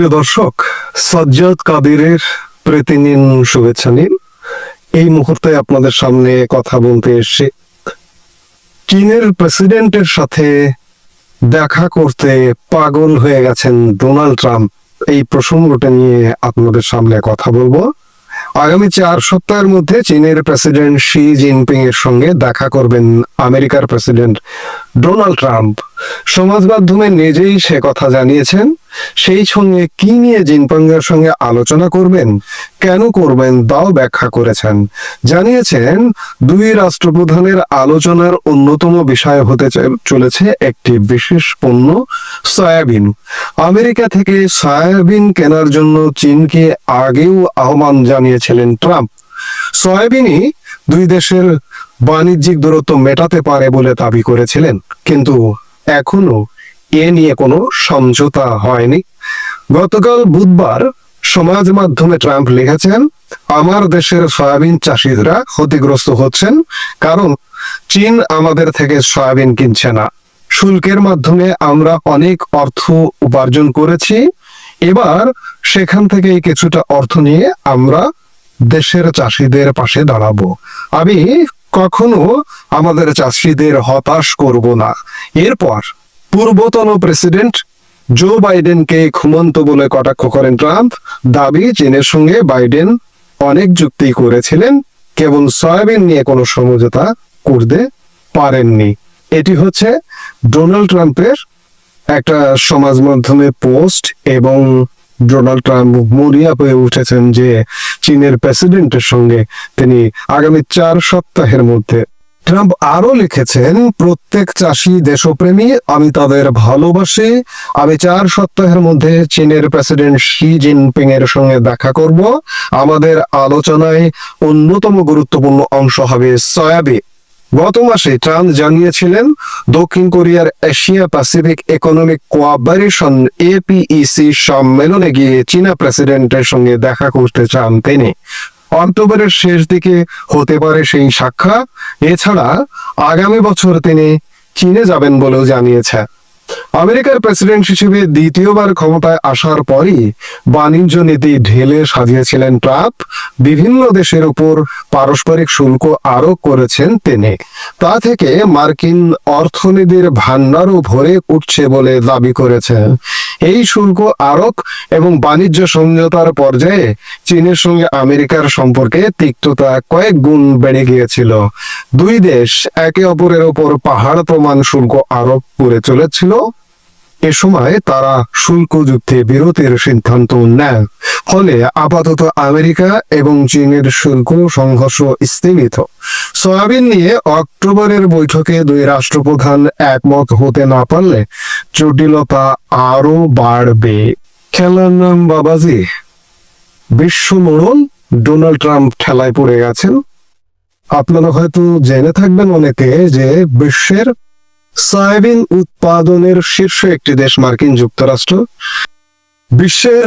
প্রিয় দর্শক, সজ্জাদ কাদিরের প্রীতি নিন শুভেচ্ছা নিন। এই মুহূর্তে আপনাদের সামনে কথা বলতে এসে চীনের প্রেসিডেন্টের সাথে দেখা করতে পাগল হয়ে গেছেন ডোনাল্ড ট্রাম্প। এই প্রসঙ্গটা নিয়ে আপনাদের সামনে কথা বলব। আগামী চার সপ্তাহের মধ্যে চীনের প্রেসিডেন্ট শি জিনপিং এর সঙ্গে দেখা করবেন আমেরিকার প্রেসিডেন্ট ডোনাল্ড ট্রাম্প। সমাজ মাধ্যমে নিজেই সে কথা জানিয়েছেন, সেই সঙ্গে কি নিয়ে জিনপিং এর সঙ্গে আলোচনা করবেন, কেন করবেন তাও ব্যাখ্যা করেছেন। জানিয়েছেন, দুই রাষ্ট্রপ্রধানের আলোচনার অন্যতম বিষয় হতে চলেছে একটি বিশেষ পণ্য, সয়াবিন। আমেরিকা থেকে সয়াবিন কেনার জন্য চীনকে আগেও আহ্বান জানিয়েছিলেন ট্রাম্প। সয়াবিনই দুই দেশের বাণিজ্যিক দূরত্ব মেটাতে পারে বলে দাবি করেছিলেন। কিন্তু এখনও এ নিয়ে কোনো সমঝোতা হয়নি। গতকাল বুধবার সমাজ মাধ্যমে ট্রাম্প লিখেছেন, আমার দেশের সয়াবিন চাষিরা ক্ষতিগ্রস্ত হচ্ছেন, কারণ চীন আমাদের থেকে সয়াবিন কিনছে না। শুল্কের মাধ্যমে আমরা অনেক অর্থ উপার্জন করেছি। এবার সেখান থেকে কিছুটা অর্থ নিয়ে আমরা দেশের চাষিদের পাশে দাঁড়াবো। আমি কখনো আমাদের চাষিদের হতাশ করব না। এরপর পূর্বতন প্রেসিডেন্ট জো বাইডেনকে ঘুমন্ত বলে কটাক্ষ করেন ট্রাম্প। দাবি চীনের সঙ্গে বাইডেন অনেক যুক্তি করেছিলেন, কেবল সয়াবিন নিয়ে কোনো সমঝোতা করতে পারেননি। এটি হচ্ছে ডোনাল্ড ট্রাম্পের একটা সমাজ মাধ্যমে পোস্ট এবং ডোনাল্ড ট্রাম্প মরিয়া হয়ে উঠেছেন যে চীনের প্রেসিডেন্টের সঙ্গে তিনি আগামী চার সপ্তাহের মধ্যে। ট্রাম্প আরও লিখেছেন, প্রত্যেক চাষি দেশপ্রেমী, আমি তাদের ভালোবাসি। আমি চার সপ্তাহের মধ্যে চীনের প্রেসিডেন্ট শি জিনপিং এর সঙ্গে দেখা করব। আমাদের আলোচনায় অন্যতম গুরুত্বপূর্ণ অংশ হবে সয়াবিন। গত মাসে ট্রাম্প জানিয়েছিলেন, দক্ষিণ কোরিয়ার Asia Pacific economic cooperation APEC সম্মেলনে গিয়ে চীনা প্রেসিডেন্টের সঙ্গে দেখা করতে চান তিনি। অক্টোবরের শেষ দিকে হতে পারে সেই সাক্ষাৎ। এছাড়া আগামী বছর তিনি চীনে যাবেন বলেও জানিয়েছে আমেরিকার প্রেসিডেন্ট হিসেবে দ্বিতীয়বার ক্ষমতায় আসার পরই বাণিজ্য নীতি ঢেলে সাজিয়েছিলেন ট্রাম্প। বিভিন্ন দেশের উপর পারস্পরিক শুল্ক আরোপ করেছেন তিনি। তা থেকে মার্কিন অর্থনীতির ভান্ডারও ভরে উঠছে বলে দাবি করেছেন। এই শুল্ক আরোপ এবং বাণিজ্য সমঝোতার পর্যায়ে চীনের সঙ্গে আমেরিকার সম্পর্কে তিক্ততা কয়েক গুণ বেড়ে গিয়েছিল। দুই দেশ একে অপরের ওপর পাহাড় প্রমাণ শুল্ক আরোপ করে চলেছিল। এ সময় তারা শুল্ক যুদ্ধে বিরতির সিদ্ধান্ত নেয়। ফলে আপাতত আমেরিকা এবং চীনের শুল্ক সংঘর্ষ স্থগিত সয়াবিন নিয়ে অক্টোবরের বৈঠকে দুই রাষ্ট্রপ্রধান একমত হতে না পারলে জটিলতা আরও বাড়বে। খেলার নাম বাবাজি। বিশ্ব মোড়ল ডোনাল্ড ট্রাম্প ঠেলায় পড়ে গেছেন আপনারা হয়তো জেনে থাকবেন অনেকে যে বিশ্বের সয়াবিন উৎপাদনের শীর্ষ একটি দেশ মার্কিন যুক্তরাষ্ট্র। বিশ্বের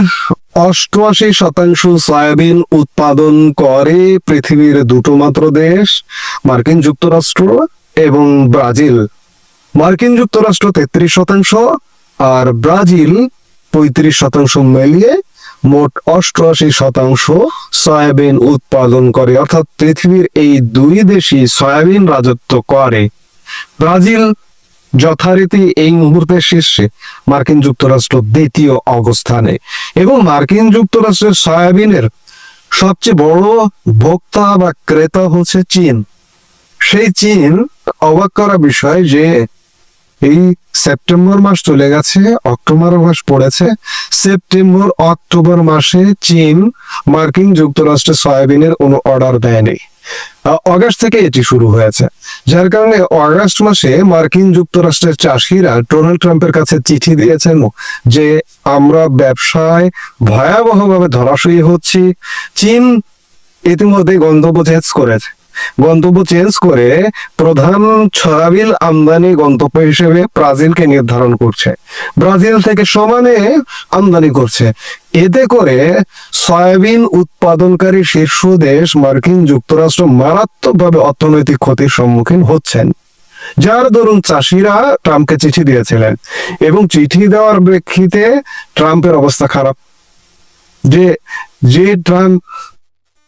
অষ্টআশি শতাংশ সয়াবিন উৎপাদন করে পৃথিবীর দুটো মাত্র দেশ, মার্কিন যুক্তরাষ্ট্র এবং ব্রাজিল। মার্কিন যুক্তরাষ্ট্র তেত্রিশ শতাংশ আর ব্রাজিল পঁয়ত্রিশ শতাংশ মিলিয়ে মোট অষ্টআশি শতাংশ সয়াবিন উৎপাদন করে। অর্থাৎ পৃথিবীর এই দুই দেশই সয়াবিন রাজত্ব করে। ব্রাজিল যথারীতি এই মুহূর্তে শীর্ষে মার্কিন যুক্তরাষ্ট্র দ্বিতীয় অবস্থানে। এবং মার্কিন যুক্তরাষ্ট্রের সয়াবিনের সবচেয়ে বড় ভোক্তা বা ক্রেতা হচ্ছে চীন। সেই চীন অবাক করা বিষয় যে এই সেপ্টেম্বর মাস চলে গেছে, অক্টোবর মাস পড়েছে। সেপ্টেম্বর, অক্টোবর মাসে চীন মার্কিন যুক্তরাষ্ট্রে সয়াবিনের কোনো অর্ডার দেয়নি। অগাস্ট থেকে এটি শুরু হয়েছে। যার কারণে অগাস্ট মাসে মার্কিন যুক্তরাষ্ট্রের চাষিরা ডোনাল্ড ট্রাম্পের কাছে চিঠি দিয়েছেন যে আমরা ব্যবসায় ভয়াবহভাবে ধরাশয়ী হচ্ছি। চীন ইতিমধ্যে গন্ধবোধেজ করেছে। গন্তব্য চেঞ্জ করে প্রধান সয়াবিন আমদানি গন্তব্য হিসেবে ব্রাজিলকে নির্ধারণ করছে। ব্রাজিল থেকে সমানে আমদানি করছে। এতে করে সয়াবিন উৎপাদনকারী শীর্ষ দেশ মার্কিন যুক্তরাষ্ট্র মারাত্মকভাবে অর্থনৈতিক ক্ষতির সম্মুখীন হচ্ছেন। যার দরুন চাষিরা ট্রাম্পকে চিঠি দিয়েছিলেন এবং চিঠি দেওয়ার প্রেক্ষিতে ট্রাম্পের অবস্থা খারাপ। যে যে ট্রাম্প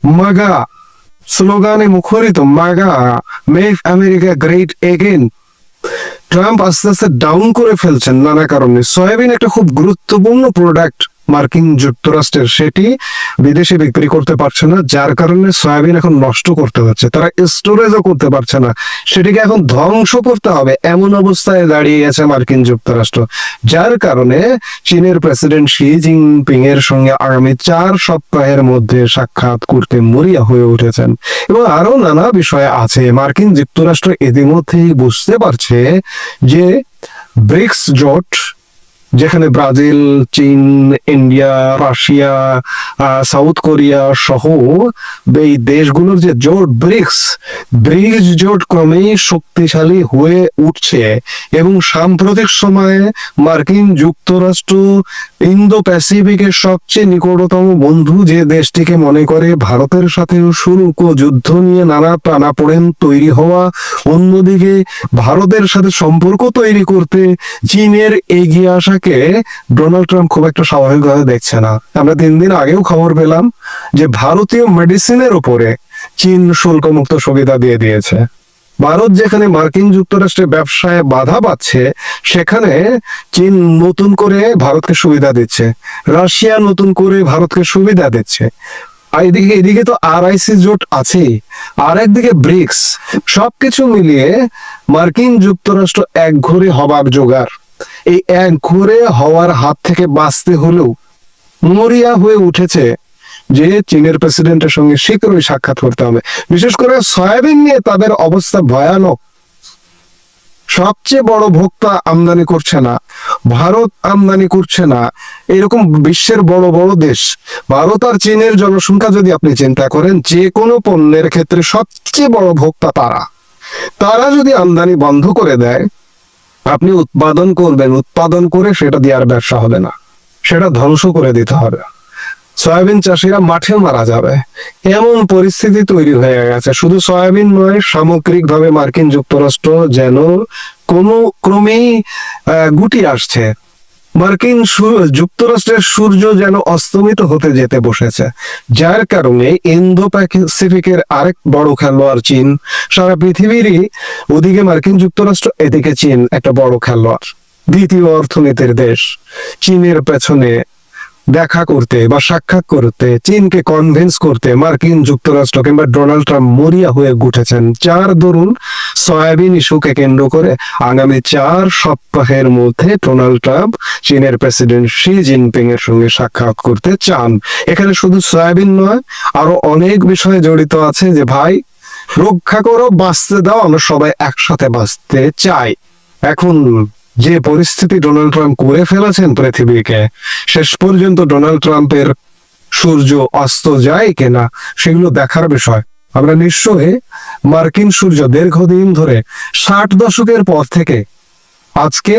মাগা স্লোগানে মুখরিত MAGA make America great again Trump আস্তে আস্তে ডাউন করে ফেলছেন নানা কারণে। সয়াবিন একটা খুব গুরুত্বপূর্ণ প্রোডাক্ট মার্কিন যুক্তরাষ্ট্রের সেটি বিদেশে বিক্রি করতে পারছে না, যার কারণে সয়াবিন এখন নষ্ট করতে হচ্ছে। তারা স্টোরেজও করতে পারছে না। সেটিকে এখন ধ্বংস করতে হবে, এমন অবস্থায় দাঁড়িয়ে গেছে মার্কিন যুক্তরাষ্ট্র, যার কারণে চীনের প্রেসিডেন্ট শি জিনপিং এর সঙ্গে আগামী চার সপ্তাহের মধ্যে সাক্ষাৎ করতে মরিয়া হয়ে উঠেছেন। এবং আরও নানা বিষয় আছে। মার্কিন যুক্তরাষ্ট্র ইতিমধ্যেই বুঝতে পারছে যে ব্রিক্স জোট যেখানে ব্রাজিল, চীন, ইন্ডিয়া, রাশিয়া সাউথ কোরিয়া সহ এই দেশগুলোর যে জোট ব্রিক্স ব্রিক্স জোট ক্রমেই শক্তিশালী হয়ে উঠছে এবং সাম্প্রতিক সময়ে মার্কিন যুক্তরাষ্ট্র ইন্দো প্যাসিফিকের সবচেয়ে নিকটতম বন্ধু যে দেশটিকে মনে করে ভারতের সাথেও শুল্ক, যুদ্ধ নিয়ে নানা টানাপোড়েন তৈরি হওয়া, অন্যদিকে ভারতের সাথে সম্পর্ক তৈরি করতে চীনের এগিয়ে আসাকে ডোনাল্ড ট্রাম্প খুব একটা স্বাভাবিকভাবে দেখছে না। আমরা তিন দিন আগেও খবর পেলাম যে ভারতীয় মেডিসিনের উপরে চীন শুল্কমুক্ত সুবিধা দিয়ে দিয়েছে। ভারত যেখানে মার্কিন যুক্তরাষ্ট্রের ব্যবসায় বাধা পাচ্ছে, সেখানে চীন নতুন করে ভারতকে সুবিধা দিচ্ছে। রাশিয়া নতুন করে ভারতকে সুবিধা দিচ্ছে। এদিকে এদিকে তো আর জোট আছে আর একদিকে ব্রিক্স, সবকিছু মিলিয়ে মার্কিন যুক্তরাষ্ট্র এক ঘরে হবার জোগাড়। এই এক ঘরে হওয়ার হাত থেকে বাঁচতে হলেও মরিয়া হয়ে উঠেছে যে চীনের প্রেসিডেন্টের সঙ্গে শীঘ্রই সাক্ষাৎ করতে হবে। বিশেষ করে সয়াবিন নিয়ে তাদের অবস্থা ভয়ানক। সবচেয়ে বড় ভোক্তা আমদানি করছে না, ভারত আমদানি করছে না, এরকম বিশ্বের বড় বড় দেশ। ভারত আর চীনের জনসংখ্যা যদি আপনি চিন্তা করেন, যে কোনো পণ্যের ক্ষেত্রে সবচেয়ে বড় ভোক্তা তারা। তারা যদি আমদানি বন্ধ করে দেয় আপনি উৎপাদন করবেন, উৎপাদন করে সেটা দেওয়ার ব্যবসা হবে না। সেটা ধ্বংস করে দিতে হবে। সয়াবিন চাষিরা মাঠে মারা যাবে। এমন পরিস্থিতি তৈরি হয়ে গেছে। শুধু সয়াবিন নয়, সামগ্রিকভাবে মার্কিন যুক্তরাষ্ট্র যেন কোনো ক্রমেই গুটি আসছে। মার্কিন যুক্তরাষ্ট্রের সূর্য যেন অস্তমিত হতে যেতে বসেছে, যার কারণে ইন্দো প্যাসিফিকের আরেক বড় খেলোয়াড় চীন। সারা পৃথিবীরই ওদিকে মার্কিন যুক্তরাষ্ট্র, এদিকে চীন, একটা বড় খেলোয়াড়। দ্বিতীয় অর্থনীতির দেশ, চীনের পেছনে দেখা করতে বা সাক্ষাৎ করতে, চীনকে কনভিন্স করতে মার্কিন যুক্তরাষ্ট্র কিংবা ডোনাল্ড ট্রাম্প মরিয়া হয়ে উঠেছেন। যার দরুন সয়াবিন ইস্যুকে কেন্দ্র করে আগামী চার সপ্তাহের মধ্যে ডোনাল্ড ট্রাম্প চীনের প্রেসিডেন্ট শি জিনপিং এর সঙ্গে সাক্ষাৎ করতে চান। এখানে শুধু সয়াবিন নয়, আরও অনেক বিষয়ে জড়িত আছে যে, ভাই, রক্ষা করো, বাঁচতে দাও, আমরা সবাই একসাথে বাঁচতে চাই। এখন যে পরিস্থিতি ডোনাল্ড ট্রাম্প করে ফেলেছেন পৃথিবীকে, শেষ পর্যন্ত ডোনাল্ড ট্রাম্পের সূর্য অস্ত যায় কিনা সেগুলো দেখার বিষয়। আমরা নিশ্চয়ই মার্কিন সূর্য দীর্ঘদিন ধরে ষাট দশকের পর থেকে আজকে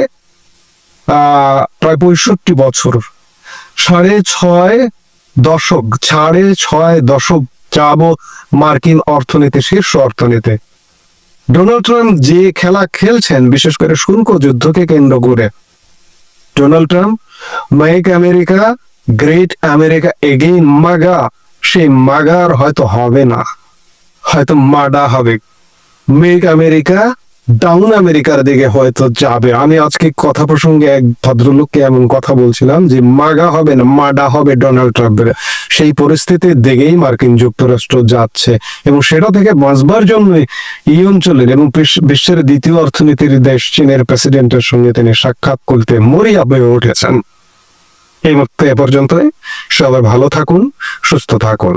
প্রায় পঁয়ষট্টি বছর, সাড়ে ছয় দশক, সাড়ে ছয় দশক যাবৎ মার্কিন অর্থনীতি, শীর্ষ অর্থনীতি। ডোনাল্ড ট্রাম্প যে খেলা খেলছেন, বিশেষ করে শুল্ক যুদ্ধকে কেন্দ্র করে। Donald Trump make America great America again MAGA. সেই মাগার হয়তো হবে না, হয়তো মাডা হবে। মেক আমেরিকা ডাউন আমেরিকার দিকে হয়তো যাবে। আমি আজকে কথা প্রসঙ্গে এক ভদ্রলোককে এমন কথা বলছিলাম যে, মাগা হবে না, মাডা হবে ডোনাল্ড ট্রাম্পের। সেই পরিস্থিতির দিকেই মার্কিন যুক্তরাষ্ট্র যাচ্ছে এবং সেটা থেকে বাঁচবার জন্য এই অঞ্চলের এবং বিশ্বের দ্বিতীয় অর্থনীতির দেশ চীনের প্রেসিডেন্টের সঙ্গে তিনি সাক্ষাৎ করতে মরিয়া হয়ে উঠেছেন। এই মুহূর্তে এ পর্যন্তই। সবাই ভালো থাকুন, সুস্থ থাকুন।